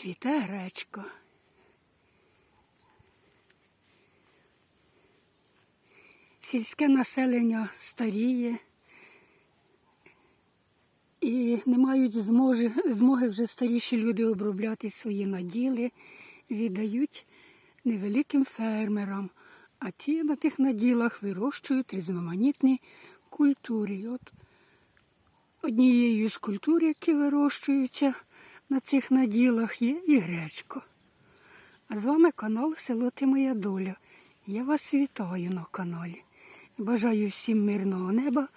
Цвіте гречка. Сільське населення старіє і не мають змоги, змоги вже старіші люди обробляти свої наділи, віддають невеликим фермерам, а ті на тих наділах вирощують різноманітні культури. От однією з культур, які вирощуються на цих наділах, є і гречка. А з вами канал Село Ти Моя Доля. Я вас вітаю на каналі. Бажаю всім мирного неба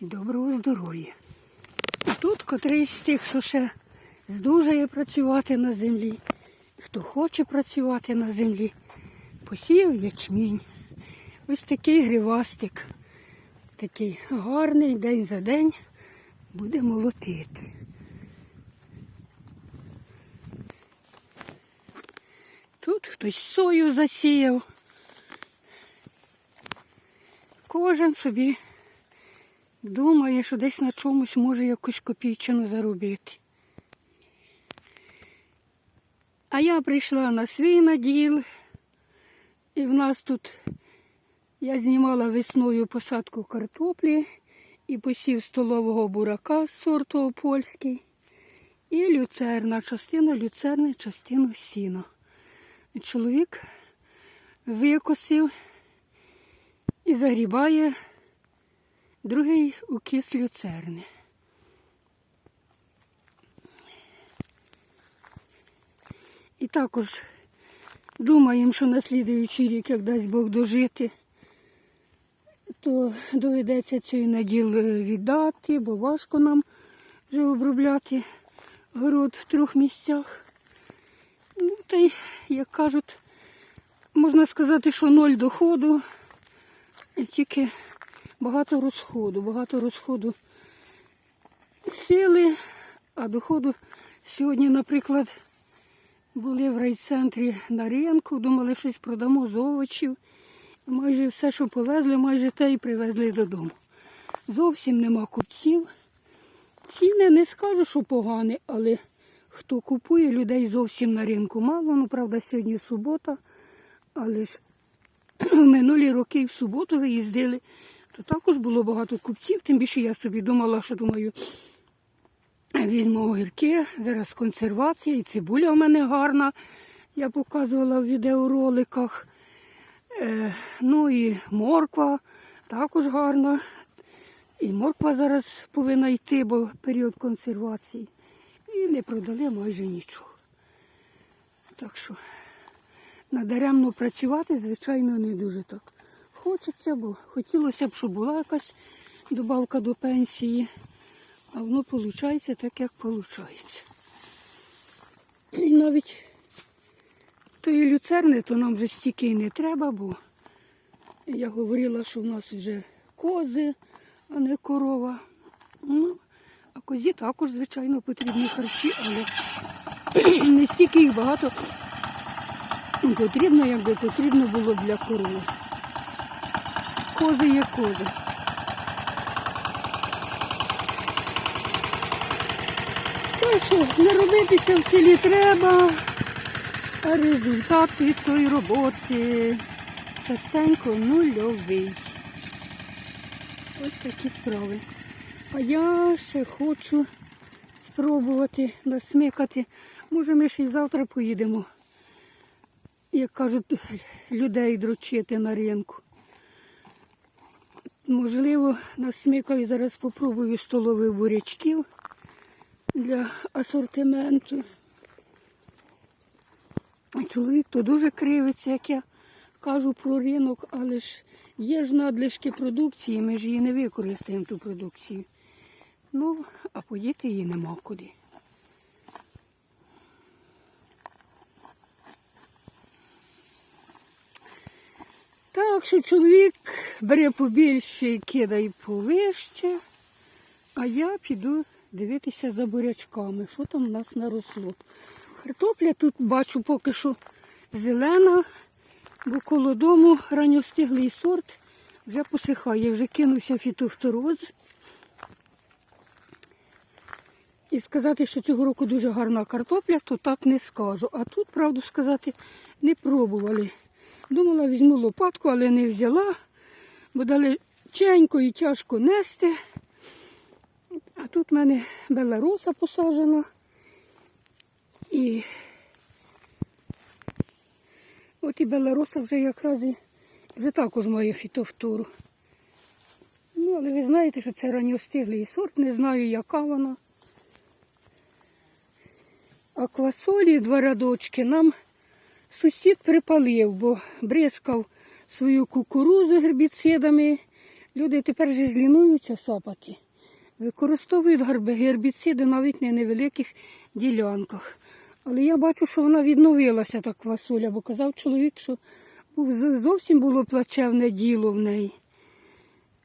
і доброго здоров'я. А тут котрийсь з тих, що ще здужає працювати на землі, хто хоче працювати на землі, посіяв ячмінь. Ось такий гривастик, такий гарний день за день буде молотити. Тут хтось сою засіяв. Кожен собі думає, що десь на чомусь може якусь копійчину заробити. А я прийшла на свій наділ, і в нас тут я знімала весною посадку картоплі і посів столового бурака з сорту польський, і люцерна, частина люцерни, частину сіна. Чоловік викосив і загрібає другий укіс люцерни. І також думаємо, що на слідуючий рік, як дасть Бог дожити, то доведеться цей наділ е, віддати, бо важко нам вже обробляти город в трьох місцях. Ну, та й, як кажуть, можна сказати, що ноль доходу, тільки багато розходу, багато розходу сили, а доходу сьогодні, наприклад, були в райцентрі на ринку, думали, щось продамо з овочів. Майже все, що повезли, майже те і привезли додому. Зовсім нема купців. Ціни не скажу, що погані, але хто купує, людей зовсім на ринку мало. Ну, правда, сьогодні субота, але ж минулі роки в суботу виїздили, то також було багато купців, тим більше я собі думала, що думаю, візьму огірки, зараз консервація, і цибуля у мене гарна. Я показувала в відеороликах. Е, ну і морква також гарна. І морква зараз повинна йти, бо період консервації. Не продали майже нічого. Так що надаремно працювати, звичайно, не дуже так хочеться, бо хотілося б, щоб була якась добавка до пенсії. А воно виходить так, як виходить. І навіть тої люцерни, то нам вже стільки й не треба, бо я говорила, що в нас вже кози, а не корова. Ну, а козі також, звичайно, потрібні харчі, але не стільки їх багато потрібно, якби потрібно було для корови. Кози є кози. Так що не робитися в селі треба, а результат від тої роботи частенько нульовий. Ось такі справи. А я ще хочу спробувати насмикати. Може ми ще й завтра поїдемо, як кажуть, людей дручити на ринку. Можливо, насмикаю, зараз спробую столових бурячків для асортименту. Чоловік то дуже кривиться, як я кажу про ринок, але ж є ж надлишки продукції, ми ж її не використаємо ту продукцію. Ну, а поїти її нема куди. Так що чоловік бере побільше і кидає повище, а я піду дивитися за бурячками, що там у нас наросло. Картопля тут бачу поки що зелена, бо коло дому ранньостиглий сорт вже посихає, вже кинувся фітофтороз. І сказати, що цього року дуже гарна картопля, то так не скажу. А тут, правду сказати, не пробували. Думала, візьму лопатку, але не взяла, бо далеченько і тяжко нести. А тут в мене белароса посаджена. І от і белароса вже якраз і вже також має фітофтору. Ну, але ви знаєте, що це ранньостиглий сорт, не знаю, яка вона. А квасолі два рядочки нам сусід припалив, бо бризкав свою кукурузу гербіцидами. Люди тепер же злінуються сапати. Використовують гербіциди навіть на невеликих ділянках. Але я бачу, що вона відновилася та квасоля, бо казав чоловік, що зовсім було плачевне діло в неї.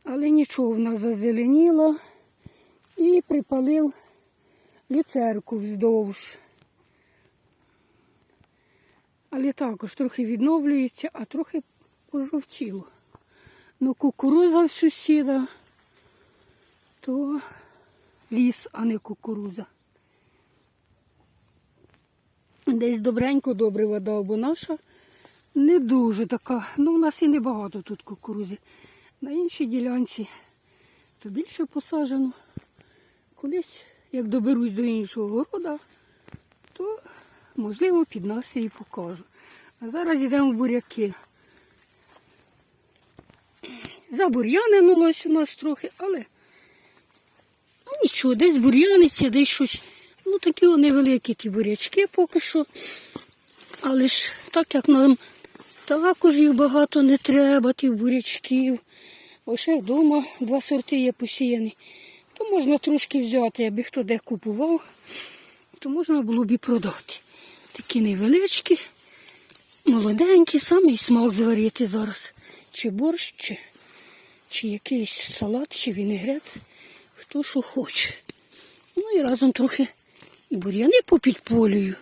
Але нічого вона зазеленіла і припалив люцерку вздовж. Але також трохи відновлюється, а трохи пожовтіло. Ну, кукуруза в сусіда, то ліс, а не кукуруза. Десь добренько добре вода, бо наша не дуже така. Ну, у нас і небагато тут кукурузи. На іншій ділянці то більше посаджено. Колись, як доберусь до іншого города, то можливо під настрій покажу. А зараз йдемо в буряки. Забур'яненулось у нас трохи, але нічого, десь бур'яниться, десь щось. Ну такі невеликі ті бурячки поки що. Але ж так як нам також їх багато не треба, тих бурячків. Ще вдома два сорти є посіяні. То можна трошки взяти, аби хто де купував, то можна було б і продати. Такі невеличкі, молоденькі, самий смак зварити зараз. Чи борщ, чи, чи якийсь салат, чи вінегрет, хто що хоче. Ну і разом трохи бур'яни попідполюю.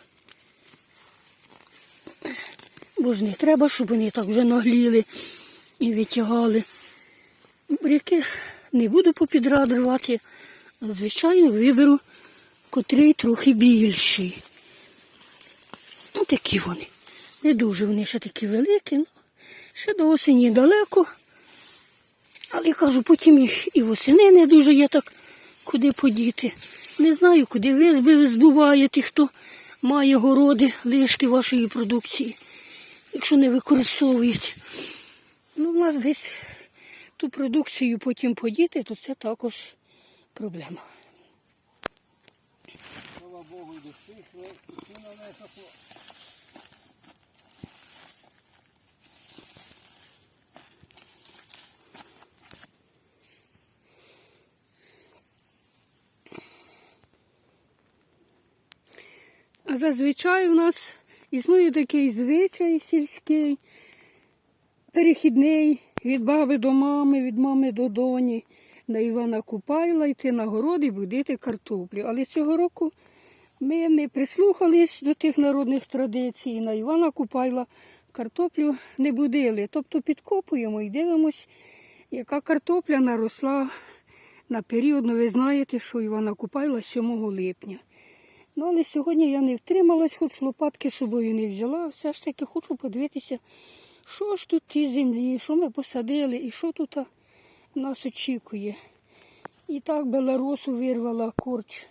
Бо ж не треба, щоб вони так вже нагліли і витягали. Буряки не буду попідряд рвати, а звичайно виберу котрий трохи більший. Такі вони. Не дуже вони ще такі великі, ну, ще до осені далеко. Але кажу, потім їх і восени не дуже є так, куди подіти. Не знаю, куди ви зби- збуваєте, хто має городи, лишки вашої продукції, якщо не використовуєте. Ну, у нас десь ту продукцію потім подіти, то це також проблема. Слава Богу, і достигли, і зазвичай у нас існує такий звичай сільський, перехідний від баби до мами, від мами до доні, на Івана Купайла йти на город і будити картоплю. Але цього року ми не прислухались до тих народних традицій. На Івана Купайла картоплю не будили. Тобто підкопуємо і дивимось, яка картопля наросла на період. Ну, ви знаєте, що Івана Купайла 7 липня. Ну, але сьогодні я не втрималась, хоч лопатки з собою не взяла. Все ж таки хочу подивитися, що ж тут в тій землі, що ми посадили і що тут нас очікує. І так белоросу вирвала корч.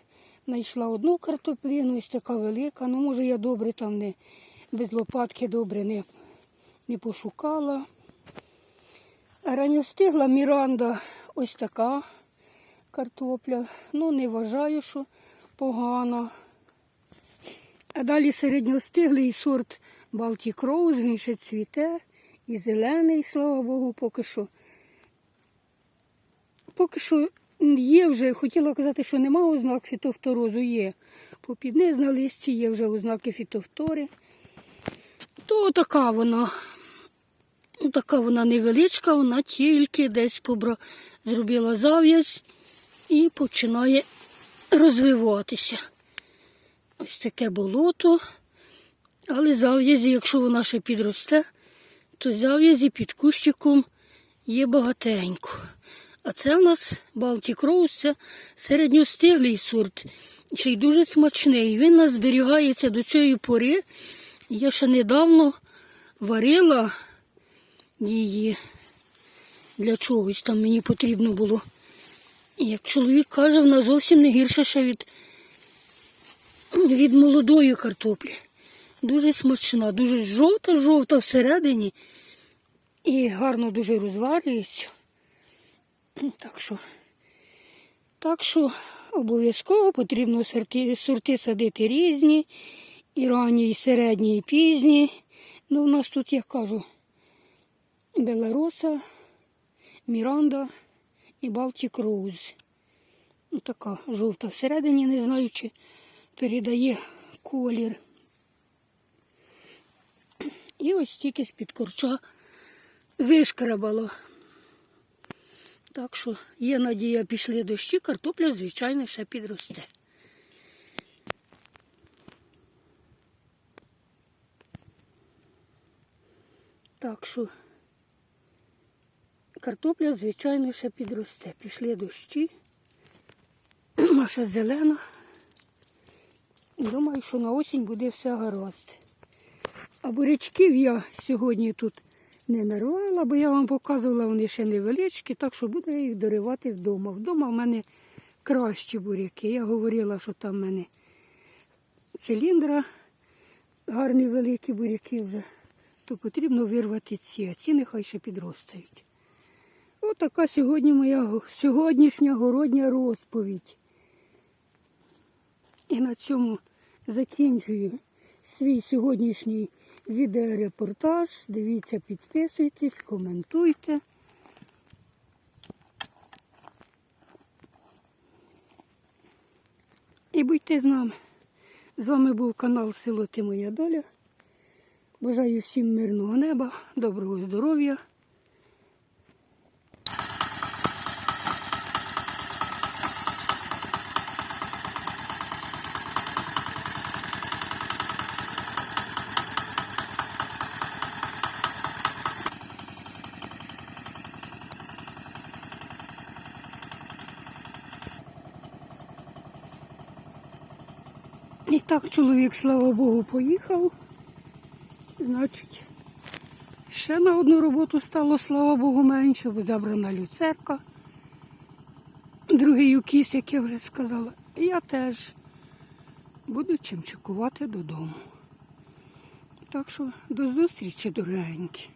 Знайшла одну картоплину, ось така велика. Ну, може, я добре там не без лопатки добре не, не пошукала. А ранньостигла Міранда ось така картопля. Ну, не вважаю, що погана. А далі середньостиглий сорт Baltic Rose, він ще цвіте і зелений, слава Богу, поки що. Поки що є вже, хотіла казати, що нема ознак фітофторозу, є. Попід низ на листі є вже ознаки фітофтори. То така вона, така вона невеличка, вона тільки десь побра... зробила зав'язь і починає розвиватися. Ось таке болото. Але зав'язі, якщо вона ще підросте, то зав'язі під кущиком є багатенько. А це в нас Baltic Rose, це середньостиглий сорт, ще й дуже смачний. Він нас зберігається до цієї пори. Я ще недавно варила її для чогось там мені потрібно було. Як чоловік каже, вона зовсім не гірша ще від, від молодої картоплі. Дуже смачна, дуже жовта-жовта всередині і гарно дуже розварюється. Так що, так що обов'язково потрібно сорти, сорти садити різні, і ранні, і середні, і пізні. Ну, у нас тут, я кажу, Белароса, Міранда і Балтік Роуз. Ну, така жовта всередині, не знаю, чи передає колір. І ось тільки з-під корча вишкрабала. Так що є надія, пішли дощі, картопля, звичайно, ще підросте. Так що картопля, звичайно, ще підросте. Пішли дощі. Маша зелена. Думаю, що на осінь буде все гаразд. А бурячків я сьогодні тут не нарвала, бо я вам показувала, вони ще невеличкі, так що буду я їх доривати вдома. Вдома в мене кращі буряки. Я говорила, що там в мене циліндра, гарні великі буряки вже, то потрібно вирвати ці, а ці нехай ще підростають. Отака сьогодні моя сьогоднішня городня розповідь. І на цьому закінчую свій сьогоднішній відеорепортаж. Дивіться, підписуйтесь, коментуйте. І будьте з нами. З вами був канал Село Ти Моя Доля. Бажаю всім мирного неба, доброго здоров'я. І так чоловік, слава Богу, поїхав. Значить, ще на одну роботу стало, слава Богу, менше, бо забрана люцерка. Другий юкіс, як я вже сказала. Я теж буду чим чекувати додому. Так що до зустрічі, дорогенькі.